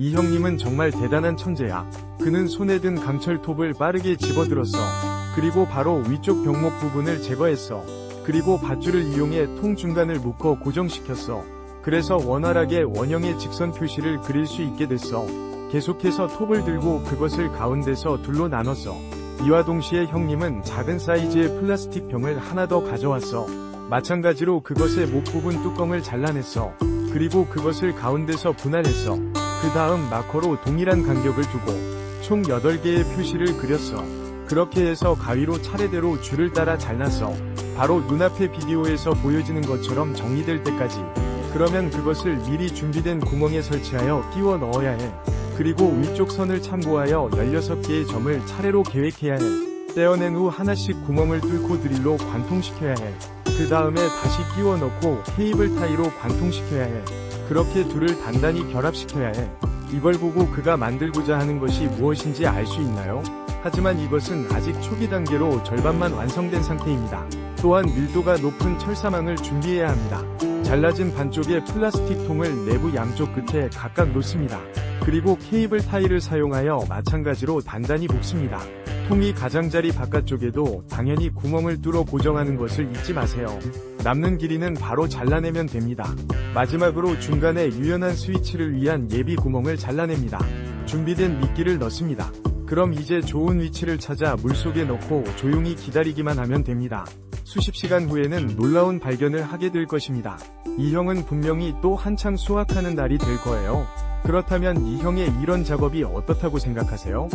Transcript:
이 형님은 정말 대단한 천재야. 그는 손에 든 강철 톱을 빠르게 집어들었어. 그리고 바로 위쪽 병목 부분을 제거했어. 그리고 밧줄을 이용해 통 중간을 묶어 고정시켰어. 그래서 원활하게 원형의 직선 표시를 그릴 수 있게 됐어. 계속해서 톱을 들고 그것을 가운데서 둘로 나눴어. 이와 동시에 형님은 작은 사이즈의 플라스틱 병을 하나 더 가져왔어. 마찬가지로 그것의 목 부분 뚜껑을 잘라냈어. 그리고 그것을 가운데서 분할했어. 그 다음 마커로 동일한 간격을 두고 총 8개의 표시를 그렸어. 그렇게 해서 가위로 차례대로 줄을 따라 잘랐어. 바로 눈앞의 비디오에서 보여지는 것처럼 정리될 때까지. 그러면 그것을 미리 준비된 구멍에 설치하여 끼워 넣어야 해. 그리고 위쪽 선을 참고하여 16개의 점을 차례로 계획해야 해. 떼어낸 후 하나씩 구멍을 뚫고 드릴로 관통시켜야 해. 그 다음에 다시 끼워 넣고 케이블 타이로 관통시켜야 해. 그렇게 둘을 단단히 결합시켜야 해. 이걸 보고 그가 만들고자 하는 것이 무엇인지 알 수 있나요? 하지만 이것은 아직 초기 단계로 절반만 완성된 상태입니다. 또한 밀도가 높은 철사망을 준비해야 합니다. 잘라진 반쪽의 플라스틱 통을 내부 양쪽 끝에 각각 놓습니다. 그리고 케이블 타일을 사용하여 마찬가지로 단단히 볶습니다. 통이 가장자리 바깥쪽에도 당연히 구멍을 뚫어 고정하는 것을 잊지 마세요. 남는 길이는 바로 잘라내면 됩니다. 마지막으로 중간에 유연한 스위치를 위한 예비 구멍을 잘라냅니다. 준비된 미끼를 넣습니다. 그럼 이제 좋은 위치를 찾아 물속에 넣고 조용히 기다리기만 하면 됩니다. 수십 시간 후에는 놀라운 발견을 하게 될 것입니다. 이 형은 분명히 또 한창 수확하는 날이 될 거예요. 그렇다면 이 형의 이런 작업이 어떻다고 생각하세요?